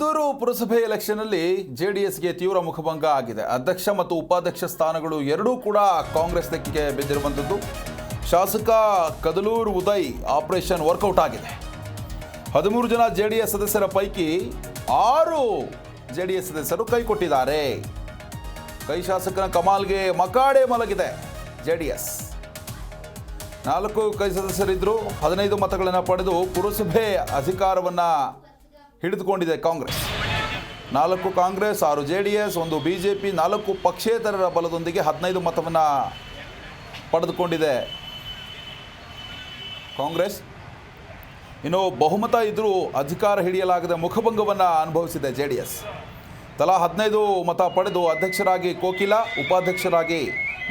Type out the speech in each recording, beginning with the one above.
ಮದ್ದೂರು ಪುರಸಭೆ ಎಲೆಕ್ಷನ್ನಲ್ಲಿ ಎಸ್ಗೆ ತೀವ್ರ ಮುಖಭಂಗ ಆಗಿದೆ. ಅಧ್ಯಕ್ಷ ಮತ್ತು ಉಪಾಧ್ಯಕ್ಷ ಸ್ಥಾನಗಳು ಎರಡೂ ಕೂಡ ಕಾಂಗ್ರೆಸ್ ತೆಕ್ಕಿಗೆ ಬಿದ್ದಿರುವಂಥದ್ದು ಶಾಸಕ ಕದಲೂರು ಉದಯ್ ಆಪರೇಷನ್ ವರ್ಕೌಟ್ ಆಗಿದೆ. ಹದಿಮೂರು ಜನ ಜೆ ಡಿ ಎಸ್ ಸದಸ್ಯರ ಪೈಕಿ ಆರು ಜೆ ಡಿ ಎಸ್ ಸದಸ್ಯರು ಕೈ ಕೊಟ್ಟಿದ್ದಾರೆ. ಕೈ ಶಾಸಕನ ಕಮಾಲ್ಗೆ ಮಕಾಡೆ ಮಲಗಿದೆ ಜೆ ಡಿ ಎಸ್ ನಾಲ್ಕು ಕೈ ಸದಸ್ಯರಿದ್ದರು ಹದಿನೈದು ಮತಗಳನ್ನು ಪಡೆದು ಪುರಸಭೆ ಅಧಿಕಾರವನ್ನು ಹಿಡಿದುಕೊಂಡಿದೆ ಕಾಂಗ್ರೆಸ್. ನಾಲ್ಕು ಕಾಂಗ್ರೆಸ್, ಆರು ಜೆ ಡಿ ಎಸ್ ಒಂದು ಬಿ ಜೆ ಪಿ ನಾಲ್ಕು ಪಕ್ಷೇತರರ ಬಲದೊಂದಿಗೆ ಹದಿನೈದು ಮತವನ್ನು ಪಡೆದುಕೊಂಡಿದೆ ಕಾಂಗ್ರೆಸ್. ಇನ್ನು ಬಹುಮತ ಇದ್ದರೂ ಅಧಿಕಾರ ಹಿಡಿಯಲಾಗದ ಮುಖಭಂಗವನ್ನು ಅನುಭವಿಸಿದೆ ಜೆ ಡಿ ಎಸ್ ತಲಾ ಹದಿನೈದು ಮತ ಪಡೆದು ಅಧ್ಯಕ್ಷರಾಗಿ ಕೋಕಿಲ, ಉಪಾಧ್ಯಕ್ಷರಾಗಿ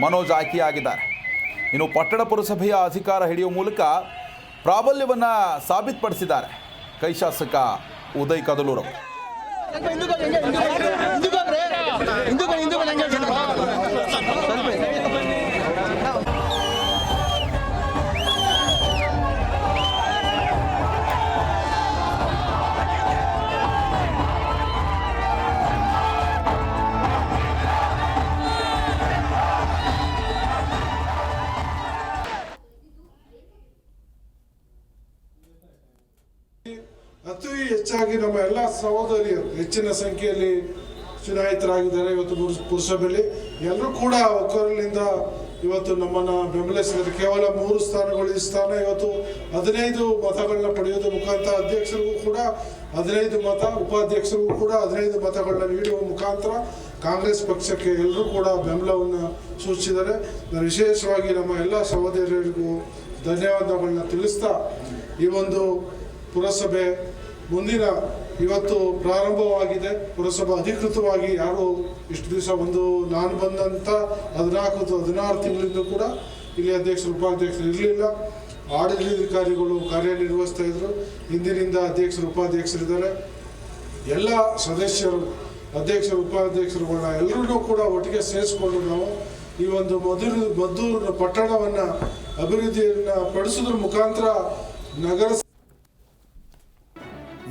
ಮನೋಜ್ ಆಯ್ಕೆಯಾಗಿದ್ದಾರೆ. ಇನ್ನು ಪಟ್ಟಣ ಪುರಸಭೆಯ ಅಧಿಕಾರ ಹಿಡಿಯುವ ಮೂಲಕ ಪ್ರಾಬಲ್ಯವನ್ನು ಸಾಬೀತುಪಡಿಸಿದ್ದಾರೆ ಕೈ ಶಾಸಕ ಉದಯ್ ಕದಲೂರು ಅತಿ ಹೆಚ್ಚಾಗಿ ನಮ್ಮ ಎಲ್ಲ ಸಹೋದರಿಯರು ಹೆಚ್ಚಿನ ಸಂಖ್ಯೆಯಲ್ಲಿ ಚುನಾಯಿತರಾಗಿದ್ದಾರೆ ಇವತ್ತು ಪುರಸಭೆಯಲ್ಲಿ. ಎಲ್ಲರೂ ಕೂಡ ಒಕ್ಕೊರಲಿಂದ ಇವತ್ತು ನಮ್ಮನ್ನ ಬೆಂಬಲಿಸಿದ್ದಾರೆ. ಕೇವಲ ಮೂರು ಸ್ಥಾನಗಳು, ಈ ಸ್ಥಾನ ಇವತ್ತು ಹದಿನೈದು ಮತಗಳನ್ನ ಪಡೆಯೋದ್ರ ಮುಖಾಂತರ ಅಧ್ಯಕ್ಷರಿಗೂ ಕೂಡ ಹದಿನೈದು ಮತ, ಉಪಾಧ್ಯಕ್ಷರಿಗೂ ಕೂಡ ಹದಿನೈದು ಮತಗಳನ್ನ ನೀಡುವ ಮುಖಾಂತರ ಕಾಂಗ್ರೆಸ್ ಪಕ್ಷಕ್ಕೆ ಎಲ್ಲರೂ ಕೂಡ ಬೆಂಬಲವನ್ನು ಸೂಚಿಸಿದ್ದಾರೆ. ವಿಶೇಷವಾಗಿ ನಮ್ಮ ಎಲ್ಲ ಸಹೋದರಿಯರಿಗೂ ಧನ್ಯವಾದಗಳನ್ನ ತಿಳಿಸ್ತಾ ಈ ಒಂದು ಪುರಸಭೆ ಮುಂದಿನ ಇವತ್ತು ಪ್ರಾರಂಭವಾಗಿದೆ. ಪುರಸಭಾ ಅಧಿಕೃತವಾಗಿ ಯಾರು ಇಷ್ಟು ದಿವಸ ಒಂದು ನಾನು ಬಂದಂತ ಹದಿನಾಲ್ಕು ಹದಿನಾರು ತಿಂಗಳಿಂದ ಕೂಡ ಇಲ್ಲಿ ಅಧ್ಯಕ್ಷರು, ಉಪಾಧ್ಯಕ್ಷರು ಇರಲಿಲ್ಲ. ಆಡಳಿತಾಧಿಕಾರಿಗಳು ಕಾರ್ಯನಿರ್ವಹಿಸ್ತಾ ಇದ್ರು. ಇಂದಿನಿಂದ ಅಧ್ಯಕ್ಷರು ಉಪಾಧ್ಯಕ್ಷರಿದ್ದಾರೆ ಎಲ್ಲ ಸದಸ್ಯರು, ಅಧ್ಯಕ್ಷರು ಉಪಾಧ್ಯಕ್ಷರುಗಳ ಎಲ್ಲರಿಗೂ ಕೂಡ ಒಟ್ಟಿಗೆ ಸೇರಿಸ್ಕೊಂಡು ನಾವು ಈ ಒಂದು ಮಧುರ ಮದ್ದೂರು ಪಟ್ಟಣವನ್ನು ಅಭಿವೃದ್ಧಿಯನ್ನು ಪಡಿಸೋದ್ರ ಮುಖಾಂತರ ನಗರ